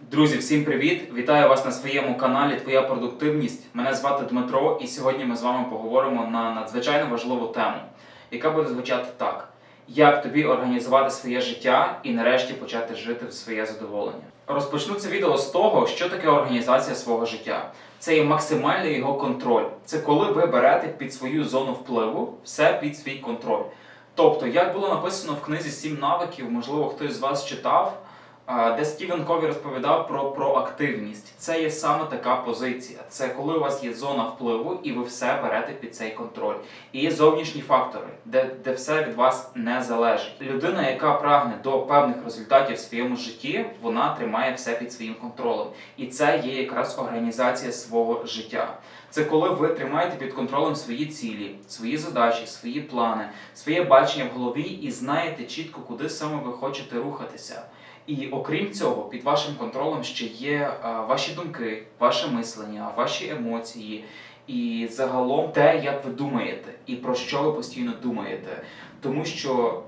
Друзі, всім привіт! Вітаю вас на своєму каналі Твоя продуктивність. Мене звати Дмитро, і сьогодні ми з вами поговоримо на надзвичайно важливу тему, яка буде звучати так: як тобі організувати своє життя і нарешті почати жити в своє задоволення. Розпочну це відео з того, що таке організація свого життя. Це є максимальний його контроль. Це коли ви берете під свою зону впливу все під свій контроль. Тобто, як було написано в книзі Сім навиків, можливо, хтось з вас читав, де Стівен Кові розповідав про проактивність. Це є саме така позиція. Це коли у вас є зона впливу, і ви все берете під цей контроль. І є зовнішні фактори, де, де все від вас не залежить. Людина, яка прагне до певних результатів в своєму житті, вона тримає все під своїм контролем. І це є якраз організація свого життя. Це коли ви тримаєте під контролем свої цілі, свої задачі, свої плани, своє бачення в голові і знаєте чітко, куди саме ви хочете рухатися. І окрім цього, під вашим контролем ще є а, ваші думки, ваше мислення, ваші емоції і загалом те, як ви думаєте, і про що ви постійно думаєте. Тому що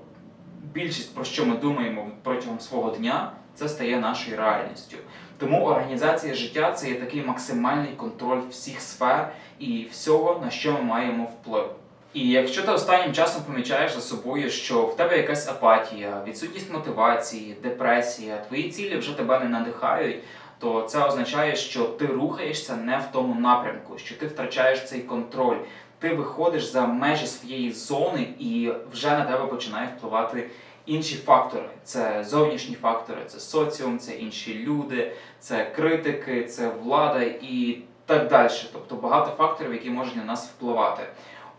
більшість про що ми думаємо протягом свого дня, це стає нашою реальністю. Тому організація життя це є такий максимальний контроль всіх сфер і всього, на що ми маємо вплив. І якщо ти останнім часом помічаєш за собою, що в тебе якась апатія, відсутність мотивації, депресія, твої цілі вже тебе не надихають, то це означає, що ти рухаєшся не в тому напрямку, що ти втрачаєш цей контроль. Ти виходиш за межі своєї зони і вже на тебе починає впливати інші фактори. Це зовнішні фактори, це соціум, це інші люди, це критики, це влада і так далі. Тобто багато факторів, які можуть на нас впливати.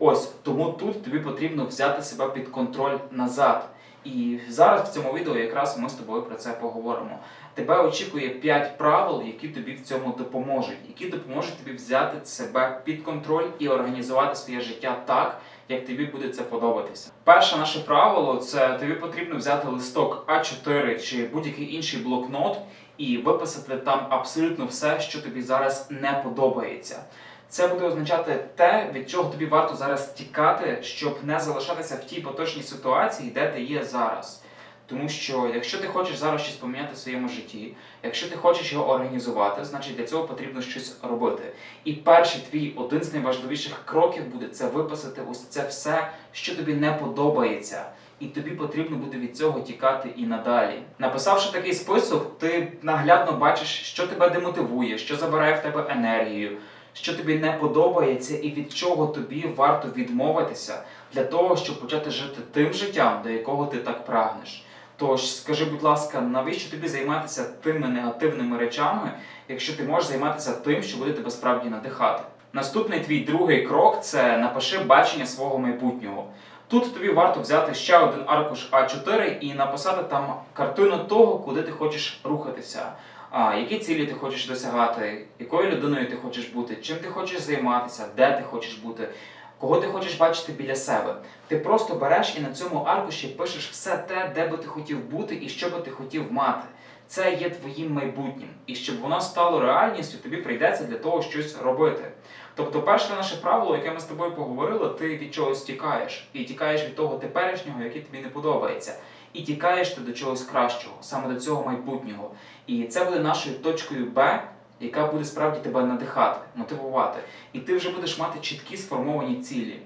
Ось тому тут тобі потрібно взяти себе під контроль назад. І зараз в цьому відео якраз ми з тобою про це поговоримо. Тебе очікує 5 правил, які тобі в цьому допоможуть, які допоможуть тобі взяти себе під контроль і організувати своє життя так, як тобі буде це подобатися. Перше наше правило це тобі потрібно взяти листок А4 чи будь-який інший блокнот і виписати там абсолютно все, що тобі зараз не подобається. Це буде означати те, від чого тобі варто зараз тікати, щоб не залишатися в тій поточній ситуації, де ти є зараз. Тому що якщо ти хочеш зараз щось поміняти в своєму житті, якщо ти хочеш його організувати, значить для цього потрібно щось робити. І перший твій один з найважливіших кроків буде це виписати ось це все, що тобі не подобається. І тобі потрібно буде від цього тікати і надалі. Написавши такий список, ти наглядно бачиш, що тебе демотивує, що забирає в тебе енергію, що тобі не подобається і від чого тобі варто відмовитися для того, щоб почати жити тим життям, до якого ти так прагнеш. Тож скажи, будь ласка, навіщо тобі займатися тими негативними речами, якщо ти можеш займатися тим, що буде тебе справді надихати? Наступний твій другий крок це напиши бачення свого майбутнього. Тут тобі варто взяти ще один аркуш А4 і написати там картину того, куди ти хочеш рухатися. А, які цілі ти хочеш досягати, якою людиною ти хочеш бути, чим ти хочеш займатися, де ти хочеш бути, кого ти хочеш бачити біля себе. Ти просто береш і на цьому аркуші пишеш все те, де би ти хотів бути і що би ти хотів мати. Це є твоїм майбутнім. І щоб воно стало реальністю, тобі прийдеться для того щось робити. Тобто, перше наше правило, яке ми з тобою поговорили, ти від чогось тікаєш. І тікаєш від того теперішнього, який тобі не подобається. І тікаєш ти до чогось кращого, саме до цього майбутнього. І це буде нашою точкою Б, яка буде справді тебе надихати, мотивувати. І ти вже будеш мати чіткі сформовані цілі.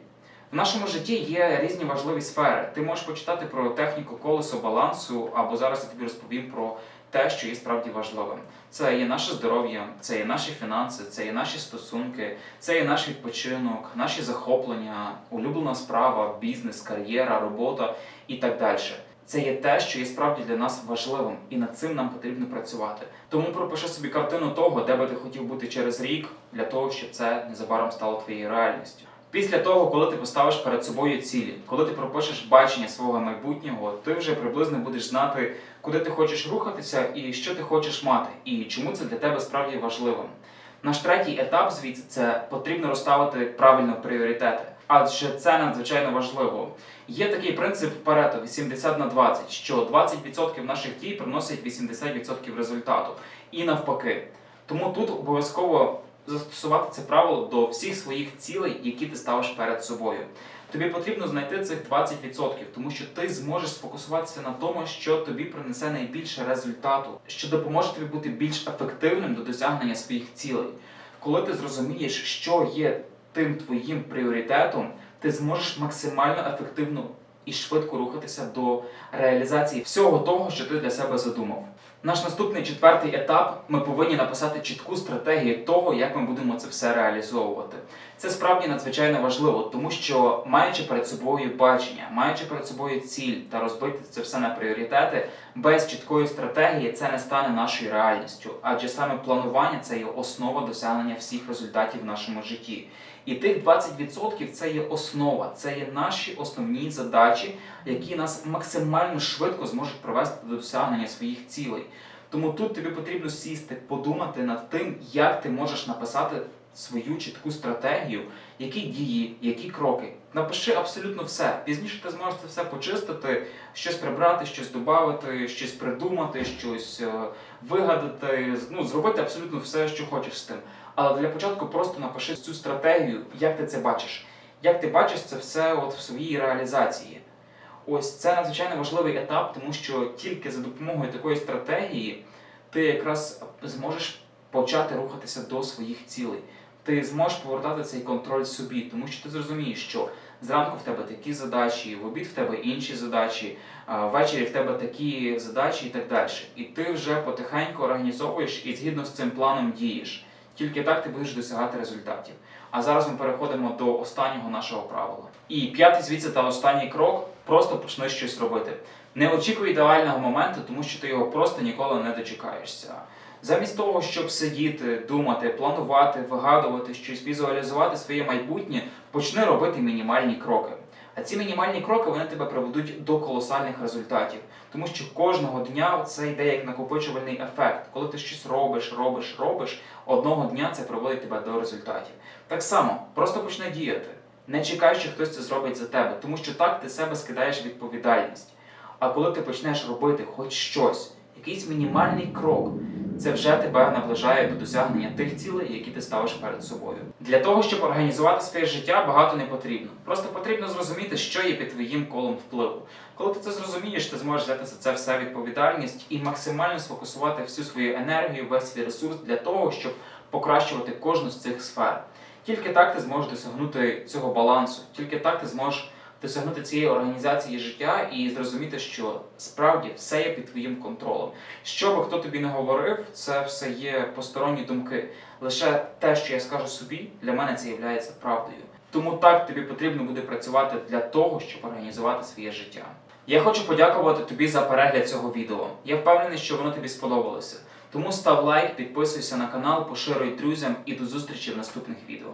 В нашому житті є різні важливі сфери. Ти можеш почитати про техніку колесо балансу, або зараз я тобі розповім про те, що є справді важливим. Це є наше здоров'я, це є наші фінанси, це є наші стосунки, це є наш відпочинок, наші захоплення, улюблена справа, бізнес, кар'єра, робота і так далі. Це є те, що є справді для нас важливим, і над цим нам потрібно працювати. Тому пропиши собі картину того, де би ти хотів бути через рік, для того, щоб це незабаром стало твоєю реальністю. Після того, коли ти поставиш перед собою цілі, коли ти пропишеш бачення свого майбутнього, ти вже приблизно будеш знати, куди ти хочеш рухатися і що ти хочеш мати, і чому це для тебе справді важливим. Наш третій етап звідси це потрібно розставити правильно пріоритети, адже це надзвичайно важливо. Є такий принцип Парето 80 на 20, що 20% наших дій приносять 80% результату, і навпаки. Тому тут обов'язково застосувати це правило до всіх своїх цілей, які ти ставиш перед собою. Тобі потрібно знайти цих 20%, тому що ти зможеш сфокусуватися на тому, що тобі принесе найбільше результату, що допоможе тобі бути більш ефективним до досягнення своїх цілей. Коли ти зрозумієш, що є тим твоїм пріоритетом, ти зможеш максимально ефективно і швидко рухатися до реалізації всього того, що ти для себе задумав. Наш наступний четвертий етап ми повинні написати чітку стратегію того, як ми будемо це все реалізовувати. Це справді надзвичайно важливо, тому що маючи перед собою бачення, маючи перед собою ціль та розбити це все на пріоритети, без чіткої стратегії це не стане нашою реальністю, адже саме планування це є основа досягнення всіх результатів в нашому житті. І тих 20% це є основа, це є наші основні задачі, які нас максимально швидко зможуть привести до досягнення своїх цілей. Тому тут тобі потрібно сісти, подумати над тим, як ти можеш написати свою чітку стратегію, які дії, які кроки. Напиши абсолютно все. Пізніше ти зможеш це все почистити, щось прибрати, щось додати, щось придумати, щось е, вигадати, ну, зробити абсолютно все, що хочеш з тим. Але для початку просто напиши цю стратегію, як ти це бачиш. Як ти бачиш це все от в своїй реалізації. Ось це надзвичайно важливий етап, тому що тільки за допомогою такої стратегії ти якраз зможеш почати рухатися до своїх цілей. Ти зможеш повертати цей контроль собі, тому що ти зрозумієш, що зранку в тебе такі задачі, в обід в тебе інші задачі, ввечері в тебе такі задачі і так далі. І ти вже потихеньку організовуєш і згідно з цим планом дієш. Тільки так ти будеш досягати результатів. А зараз ми переходимо до останнього нашого правила. І п'ятий звідси та останній крок просто почни щось робити. Не очікуй ідеального моменту, тому що ти його просто ніколи не дочекаєшся. Замість того, щоб сидіти, думати, планувати, вигадувати щось, візуалізувати своє майбутнє, почни робити мінімальні кроки. А ці мінімальні кроки вони тебе приведуть до колосальних результатів, тому що кожного дня це йде як накопичувальний ефект. Коли ти щось робиш, робиш, робиш, одного дня це приводить тебе до результатів. Так само, просто почни діяти. Не чекай, що хтось це зробить за тебе, тому що так ти себе скидаєш відповідальність. А коли ти почнеш робити хоч щось, якийсь мінімальний крок, це вже тебе наближає до досягнення тих цілей, які ти ставиш перед собою. Для того, щоб організувати своє життя, багато не потрібно. Просто потрібно зрозуміти, що є під твоїм колом впливу. Коли ти це зрозумієш, ти зможеш взяти за це все відповідальність і максимально сфокусувати всю свою енергію, весь свій ресурс для того, щоб покращувати кожну з цих сфер. Тільки так ти зможеш досягнути цього балансу, тільки так ти зможеш досягнути цієї організації життя і зрозуміти, що справді все є під твоїм контролем. Що би хто тобі не говорив, це все є посторонні думки. Лише те, що я скажу собі, для мене це є правдою. Тому так тобі потрібно буде працювати для того, щоб організувати своє життя. Я хочу подякувати тобі за перегляд цього відео. Я впевнений, що воно тобі сподобалося. Тому став лайк, підписуйся на канал, поширюй друзям і до зустрічі в наступних відео.